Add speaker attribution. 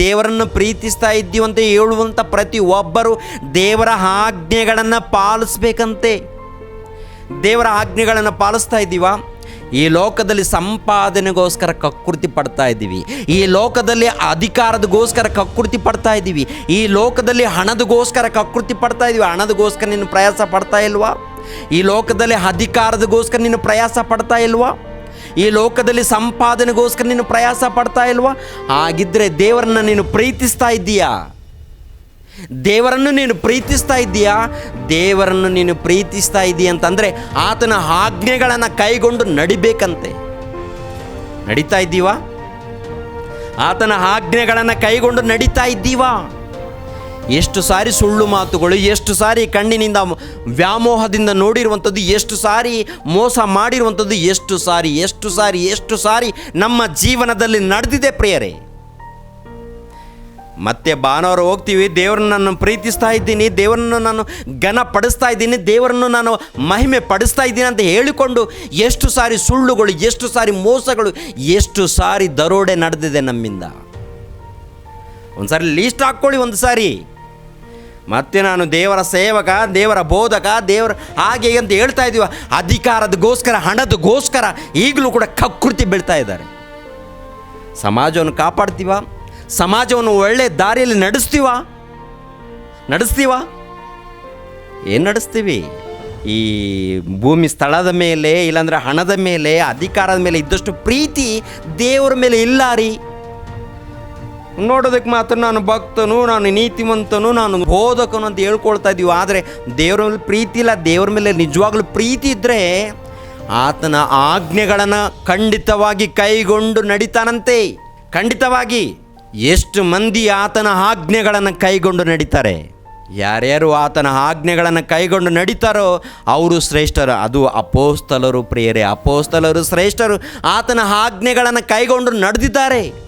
Speaker 1: ದೇವರನ್ನು ಪ್ರೀತಿಸ್ತಾ ಇದ್ದೀವಂತ ಹೇಳುವಂಥ ಪ್ರತಿ ಒಬ್ಬರು ದೇವರ ಆಜ್ಞೆಗಳನ್ನು ಪಾಲಿಸ್ಬೇಕಂತೆ. ದೇವರ ಆಜ್ಞೆಗಳನ್ನು ಪಾಲಿಸ್ತಾ ಇದ್ದೀವಾ? ಈ ಲೋಕದಲ್ಲಿ ಸಂಪಾದನೆಗೋಸ್ಕರ ಕಕೃತಿ ಪಡ್ತಾ ಇದ್ದೀವಿ. ಈ ಲೋಕದಲ್ಲಿ ಅಧಿಕಾರದಗೋಸ್ಕರ ಕಕೃತಿ ಪಡ್ತಾ ಇದ್ದೀವಿ. ಈ ಲೋಕದಲ್ಲಿ ಹಣದಗೋಸ್ಕರ ಕಕೃತಿ ಪಡ್ತಾ ಇದ್ದೀವಿ. ಹಣದಗೋಸ್ಕರ ನೀನು ಪ್ರಯಾಸ ಪಡ್ತಾ ಇಲ್ವಾ? ಈ ಲೋಕದಲ್ಲಿ ಅಧಿಕಾರದಗೋಸ್ಕರ ನೀನು ಪ್ರಯಾಸ ಪಡ್ತಾ ಇಲ್ವಾ? ಈ ಲೋಕದಲ್ಲಿ ಸಂಪಾದನೆಗೋಸ್ಕರ ನೀನು ಪ್ರಯಾಸ ಪಡ್ತಾ ಇಲ್ವಾ? ಹಾಗಿದ್ರೆ ದೇವರನ್ನ ನೀನು ಪ್ರೀತಿಸ್ತಾ ಇದ್ದೀಯಾ? ದೇವರನ್ನು ನೀನು ಪ್ರೀತಿಸ್ತಾ ಇದ್ದೀಯಾ? ದೇವರನ್ನು ನೀನು ಪ್ರೀತಿಸ್ತಾ ಇದ್ದೀಯ ಅಂತಂದರೆ ಆತನ ಆಜ್ಞೆಗಳನ್ನು ಕೈಗೊಂಡು ನಡಿಬೇಕಂತೆ. ನಡೀತಾ ಇದ್ದೀವಾ? ಆತನ ಆಜ್ಞೆಗಳನ್ನು ಕೈಗೊಂಡು ನಡೀತಾ ಇದ್ದೀವಾ? ಎಷ್ಟು ಸಾರಿ ಸುಳ್ಳು ಮಾತುಗಳು, ಎಷ್ಟು ಸಾರಿ ಕಣ್ಣಿನಿಂದ ವ್ಯಾಮೋಹದಿಂದ ನೋಡಿರುವಂಥದ್ದು, ಎಷ್ಟು ಸಾರಿ ಮೋಸ ಮಾಡಿರುವಂಥದ್ದು, ಎಷ್ಟು ಸಾರಿ ಎಷ್ಟು ಸಾರಿ ಎಷ್ಟು ಸಾರಿ ನಮ್ಮ ಜೀವನದಲ್ಲಿ ನಡೆದಿದೆ ಪ್ರಿಯರೇ. ಮತ್ತೆ ಭಾನುವಾರ ಹೋಗ್ತೀವಿ, ದೇವರನ್ನು ನಾನು ಪ್ರೀತಿಸ್ತಾ ಇದ್ದೀನಿ, ದೇವರನ್ನು ನಾನು ಘನ ಪಡಿಸ್ತಾ ಇದ್ದೀನಿ, ದೇವರನ್ನು ನಾನು ಮಹಿಮೆ ಪಡಿಸ್ತಾ ಇದ್ದೀನಿ ಅಂತ ಹೇಳಿಕೊಂಡು ಎಷ್ಟು ಸಾರಿ ಸುಳ್ಳುಗಳು, ಎಷ್ಟು ಸಾರಿ ಮೋಸಗಳು, ಎಷ್ಟು ಸಾರಿ ದರೋಡೆ ನಡೆದಿದೆ ನಮ್ಮಿಂದ. ಒಂದು ಸಾರಿ ಲೀಸ್ಟ್ ಹಾಕ್ಕೊಳ್ಳಿ ಒಂದು ಸಾರಿ ಮತ್ತೆ ನಾನು ದೇವರ ಸೇವಕ, ದೇವರ ಬೋಧಕ, ದೇವರ ಹಾಗೆ ಅಂತ ಹೇಳ್ತಾ ಇದ್ದೀವ ಅಧಿಕಾರದಗೋಸ್ಕರ, ಹಣದಗೋಸ್ಕರ ಈಗಲೂ ಕೂಡ ಕಕೃತಿ ಬೀಳ್ತಾ ಇದ್ದಾರೆ. ಸಮಾಜವನ್ನು ಕಾಪಾಡ್ತೀವ? ಸಮಾಜವನ್ನು ಒಳ್ಳೆ ದಾರಿಯಲ್ಲಿ ನಡೆಸ್ತೀವ? ನಡೆಸ್ತೀವ? ಏನು ನಡೆಸ್ತೀವಿ? ಈ ಭೂಮಿ ಸ್ಥಳದ ಮೇಲೆ ಇಲ್ಲಾಂದ್ರೆ ಹಣದ ಮೇಲೆ, ಅಧಿಕಾರದ ಮೇಲೆ ಇದ್ದಷ್ಟು ಪ್ರೀತಿ ದೇವರ ಮೇಲೆ ಇಲ್ಲ ರೀ. ನೋಡೋದಕ್ಕೆ ಮಾತ್ರ ನಾನು ಭಕ್ತನು, ನಾನು ನೀತಿವಂತನು, ನಾನು ಬೋಧಕನು ಅಂತ ಹೇಳ್ಕೊಳ್ತಾ ಇದ್ದೀವಿ. ಆದರೆ ದೇವರ ಮೇಲೆ ಪ್ರೀತಿ ಇಲ್ಲ. ದೇವರ ಮೇಲೆ ನಿಜವಾಗ್ಲೂ ಪ್ರೀತಿ ಇದ್ದರೆ ಆತನ ಆಜ್ಞೆಗಳನ್ನು ಖಂಡಿತವಾಗಿ ಕೈಗೊಂಡು ನಡೀತಾನಂತೆ. ಖಂಡಿತವಾಗಿ ಎಷ್ಟು ಮಂದಿ ಆತನ ಆಜ್ಞೆಗಳನ್ನು ಕೈಗೊಂಡು ನಡೀತಾರೆ? ಯಾರ್ಯಾರು ಆತನ ಆಜ್ಞೆಗಳನ್ನು ಕೈಗೊಂಡು ನಡೀತಾರೋ ಅವರು ಶ್ರೇಷ್ಠರು. ಅದು ಅಪೋಸ್ತಲರು ಪ್ರಿಯರೇ, ಅಪೋಸ್ತಲರು ಶ್ರೇಷ್ಠರು ಆತನ ಆಜ್ಞೆಗಳನ್ನು ಕೈಗೊಂಡು ನಡೆದಿದ್ದಾರೆ.